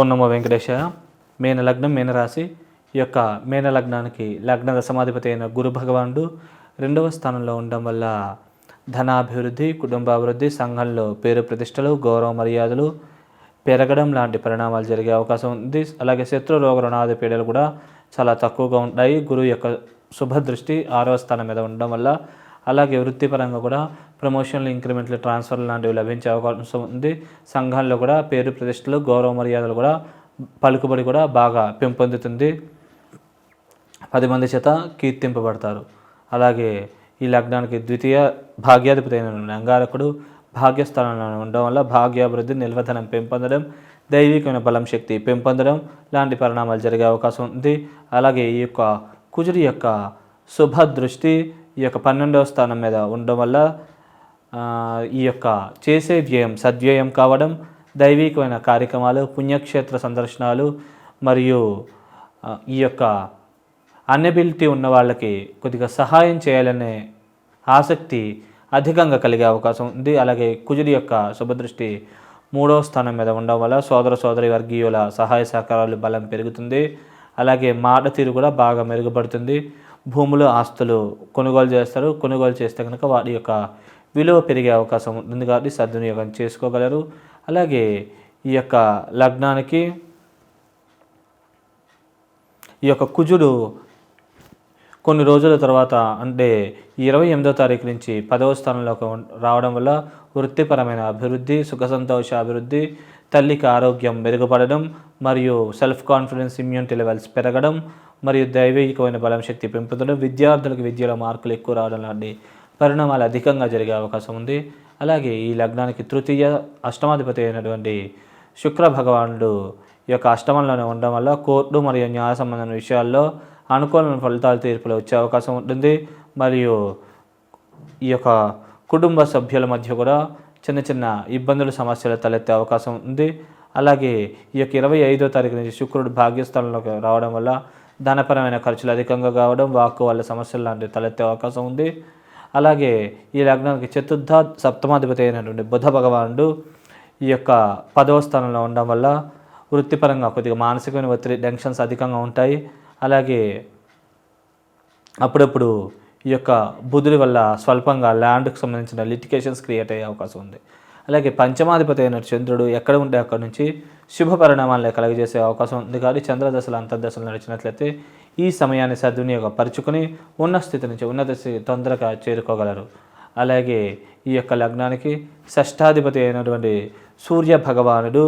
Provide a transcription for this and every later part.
ఓం నమో వెంకటేశ మీన లగ్నం మీనరాశి ఈ యొక్క మీన లగ్నానికి లగ్న దశమాధిపతి అయిన గురు భగవానుడు రెండవ స్థానంలో ఉండడం వల్ల ధనాభివృద్ధి కుటుంబాభివృద్ధి సంఘంలో పేరు ప్రతిష్టలు గౌరవ మర్యాదలు పెరగడం లాంటి పరిణామాలు జరిగే అవకాశం ఉంది. అలాగే శత్రు రోగ రుణాది పీడలు కూడా చాలా తక్కువగా ఉంటాయి. గురువు యొక్క శుభదృష్టి ఆరవ స్థానం మీద ఉండడం వల్ల అలాగే వృత్తిపరంగా కూడా ప్రమోషన్లు ఇంక్రిమెంట్లు ట్రాన్స్ఫర్లు లాంటివి లభించే అవకాశం ఉంది. సంఘాల్లో కూడా పేరు ప్రతిష్టలు గౌరవ మర్యాదలు కూడా పలుకుబడి కూడా బాగా పెంపొందుతుంది. పది మంది చేత కీర్తింపబడతారు. అలాగే ఈ లగ్నానికి ద్వితీయ భాగ్యాధిపతి అయిన అంగారకుడు భాగ్యస్థానంలో ఉండడం వల్ల భాగ్యాభివృద్ధి నిల్వధనం పెంపొందడం దైవికమైన బలం శక్తి పెంపొందడం లాంటి పరిణామాలు జరిగే అవకాశం ఉంది. అలాగే ఈ యొక్క కుజుడి యొక్క శుభ దృష్టి ఈ యొక్క పన్నెండవ స్థానం మీద ఉండడం వల్ల ఈ యొక్క చేసే వ్యయం సద్వ్యయం కావడం దైవికమైన కార్యక్రమాలు పుణ్యక్షేత్ర సందర్శనాలు మరియు ఈ యొక్క అన్ఎబిలిటీ ఉన్న వాళ్ళకి కొద్దిగా సహాయం చేయాలనే ఆసక్తి అధికంగా కలిగే అవకాశం ఉంది. అలాగే కుజుడి యొక్క శుభదృష్టి మూడవ స్థానం మీద ఉండడం వల్ల సోదర సోదరి వర్గీయుల సహాయ సహకారాలు బలం పెరుగుతుంది. అలాగే మాట తీరు కూడా బాగా మెరుగుపడుతుంది. భూములు ఆస్తులు కొనుగోలు చేస్తారు. కొనుగోలు చేస్తే కనుక వారి యొక్క విలువ పెరిగే అవకాశం ఉంటుంది కాబట్టి సద్వినియోగం చేసుకోగలరు. అలాగే ఈ యొక్క లగ్నానికి ఈ యొక్క కుజుడు కొన్ని రోజుల తర్వాత అంటే ఇరవై ఎనిమిదో తారీఖు నుంచి పదవ స్థానంలోకి రావడం వల్ల వృత్తిపరమైన అభివృద్ధి సుఖ సంతోష అభివృద్ధి తల్లికి ఆరోగ్యం మెరుగుపడడం మరియు సెల్ఫ్ కాన్ఫిడెన్స్ ఇమ్యూనిటీ లెవెల్స్ పెరగడం మరియు దైవికమైన బలం శక్తి పెంపుదడం విద్యార్థులకు విద్యలో మార్కులు ఎక్కువ రావడం లాంటి పరిణామాలు అధికంగా జరిగే అవకాశం ఉంది. అలాగే ఈ లగ్నానికి తృతీయ అష్టమాధిపతి అయినటువంటి శుక్ర భగవానుడు ఈ యొక్క అష్టమంలోనే ఉండడం వల్ల కోర్టు మరియు న్యాయ సంబంధమైన విషయాల్లో అనుకూలమైన ఫలితాలు తీర్పులు వచ్చే అవకాశం ఉంటుంది. మరియు ఈ యొక్క కుటుంబ సభ్యుల మధ్య కూడా చిన్న చిన్న ఇబ్బందులు సమస్యలు తలెత్తే అవకాశం ఉంది. అలాగే ఈ యొక్క ఇరవై ఐదో తారీఖు నుంచి శుక్రుడు భాగ్యస్థానంలోకి రావడం వల్ల ధనపరమైన ఖర్చులు అధికంగా కావడం వాక్కు వాళ్ళ సమస్యలు లాంటివి తలెత్తే అవకాశం ఉంది. అలాగే ఈ లగ్నానికి చతుర్థ సప్తమాధిపతి అయినటువంటి బుధ భగవానుడు ఈ యొక్క పదవ స్థానంలో ఉండడం వల్ల వృత్తిపరంగా కొద్దిగా మానసికమైన ఒత్తిడి టెన్షన్స్ అధికంగా ఉంటాయి. అలాగే అప్పుడప్పుడు ఈ యొక్క బుధుడి వల్ల స్వల్పంగా ల్యాండ్కి సంబంధించిన లిటికేషన్స్ క్రియేట్ అయ్యే అవకాశం ఉంది. అలాగే పంచమాధిపతి అయిన చంద్రుడు ఎక్కడ ఉంటే అక్కడ నుంచి శుభ పరిణామాలను కలగజేసే అవకాశం ఉంది. కానీ చంద్రదశలు అంతర్దశలు నడిచినట్లయితే ఈ సమయాన్ని సద్వినియోగపరుచుకొని ఉన్న స్థితి నుంచి ఉన్నత స్థితి తొందరగా చేరుకోగలరు. అలాగే ఈ యొక్క లగ్నానికి షష్టాధిపతి అయినటువంటి సూర్య భగవానుడు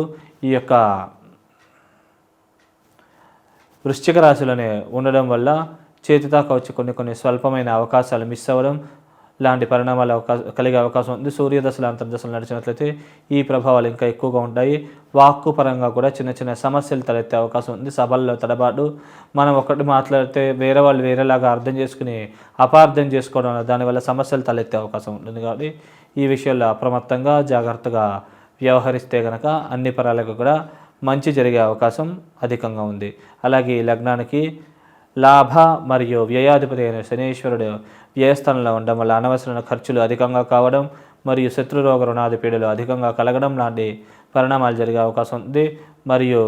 ఈ యొక్క వృశ్చిక రాశిలోనే ఉండడం వల్ల చేతి దాకా వచ్చి కొన్ని కొన్ని స్వల్పమైన అవకాశాలు మిస్ అవ్వడం లాంటి పరిణామాలు అవకాశం కలిగే అవకాశం ఉంది. సూర్యదశలు అంతర్దశలు నడిచినట్లయితే ఈ ప్రభావాలు ఇంకా ఎక్కువగా ఉంటాయి. వాక్కు పరంగా కూడా చిన్న చిన్న సమస్యలు తలెత్తే అవకాశం ఉంది. సభల్లో తడబాటు మనం ఒకటి మాట్లాడితే వేరే వాళ్ళు వేరేలాగా అర్థం చేసుకుని అపార్థం చేసుకోవడం దానివల్ల సమస్యలు తలెత్తే అవకాశం ఉంటుంది కాబట్టి ఈ విషయాల్లో అప్రమత్తంగా జాగ్రత్తగా వ్యవహరిస్తే కనుక అన్ని పరాలకు కూడా మంచి జరిగే అవకాశం అధికంగా ఉంది. అలాగే ఈ లగ్నానికి లాభ మరియు వ్యయాధిపతి అయిన శనీశ్వరుడు వ్యయస్థానంలో ఉండడం వల్ల అనవసరమైన ఖర్చులు అధికంగా కావడం మరియు శత్రురోగ రుణాది పీడలు అధికంగా కలగడం లాంటి పరిణామాలు జరిగే అవకాశం ఉంది. మరియు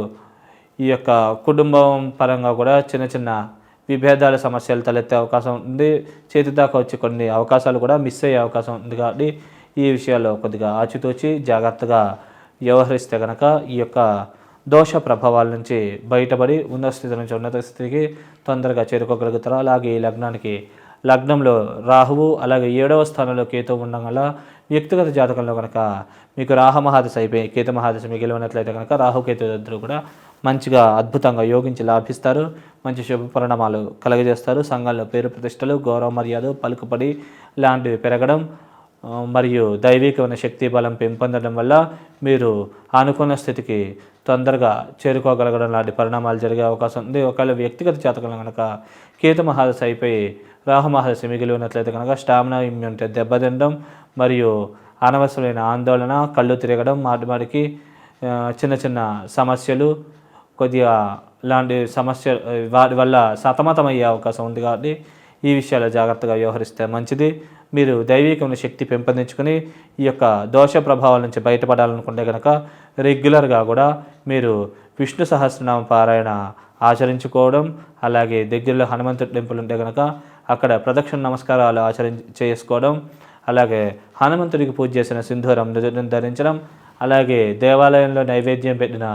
ఈ యొక్క కుటుంబం పరంగా కూడా చిన్న చిన్న విభేదాల సమస్యలు తలెత్తే అవకాశం ఉంది. చేతి దాకా వచ్చి కొన్ని అవకాశాలు కూడా మిస్ అయ్యే అవకాశం ఉంది కాబట్టి ఈ విషయాల్లో కొద్దిగా ఆచితూచి జాగ్రత్తగా వ్యవహరిస్తే కనుక ఈ యొక్క దోష ప్రభావాల నుంచి బయటపడి ఉన్నత స్థితి నుంచి ఉన్నత స్థితికి తొందరగా చేరుకోగలుగుతారు. అలాగే ఈ లగ్నానికి లగ్నంలో రాహువు అలాగే ఏడవ స్థానంలో కేతు ఉండడం వల్ల వ్యక్తిగత జాతకంలో కనుక మీకు రాహమహాదశ అయిపోయి కేతు మహాదశ మిగిలి ఉన్నట్లయితే కనుక రాహుకేతు ఇద్దరు కూడా మంచిగా అద్భుతంగా యోగించి లాభిస్తారు. మంచి శుభ పరిణామాలు కలగజేస్తారు. సంఘంలో పేరు ప్రతిష్టలు గౌరవ మర్యాద పలుకుబడి లాంటివి పెరగడం మరియు దైవికమైన శక్తి బలం పెంపొందడం వల్ల మీరు అనుకున్న స్థితికి తొందరగా చేరుకోగలగడం లాంటి పరిణామాలు జరిగే అవకాశం ఉంది. ఒకవేళ వ్యక్తిగత జాతకంలో కనుక కేతు మహాదశ అయిపోయి రాహు మహాదశ మిగిలి ఉన్నట్లయితే కనుక స్టామినా ఇమ్యూనిటీ దెబ్బతినడం మరియు అనవసరమైన ఆందోళన కళ్ళు తిరగడం మాటి మాటికి చిన్న చిన్న సమస్యలు కొద్దిగా లాంటి సమస్య వాటి వల్ల సతమతమయ్యే అవకాశం ఉంది కాబట్టి ఈ విషయాల్లో జాగ్రత్తగా వ్యవహరిస్తే మంచిది. మీరు దైవికమైన శక్తి పెంపొందించుకొని ఈ యొక్క దోష ప్రభావాల నుంచి బయటపడాలనుకుంటే కనుక రెగ్యులర్గా కూడా మీరు విష్ణు సహస్రనామ పారాయణ ఆచరించుకోవడం అలాగే దగ్గరలో హనుమంతుడి టెంపుల్ ఉంటే కనుక అక్కడ ప్రదక్షిణ నమస్కారాలు ఆచరించి చేసుకోవడం అలాగే హనుమంతుడికి పూజ చేసిన సింధూరం ధరించడం అలాగే దేవాలయంలో నైవేద్యం పెట్టిన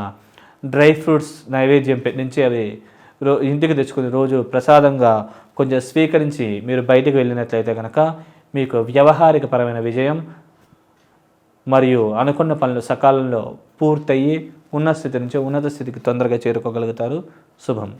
డ్రై ఫ్రూట్స్ నైవేద్యం పెట్టించి అవి రో ఇంటికి తెచ్చుకుని రోజు ప్రసాదంగా కొంచెం స్వీకరించి మీరు బయటికి వెళ్ళినట్లయితే కనుక మీకు వ్యవహారిక పరమైన విజయం మరియు అనుకున్న పనులు సకాలంలో పూర్తయ్యి ఉన్న స్థితి నుంచి ఉన్నత స్థితికి తొందరగా చేరుకోగలుగుతారు. శుభం.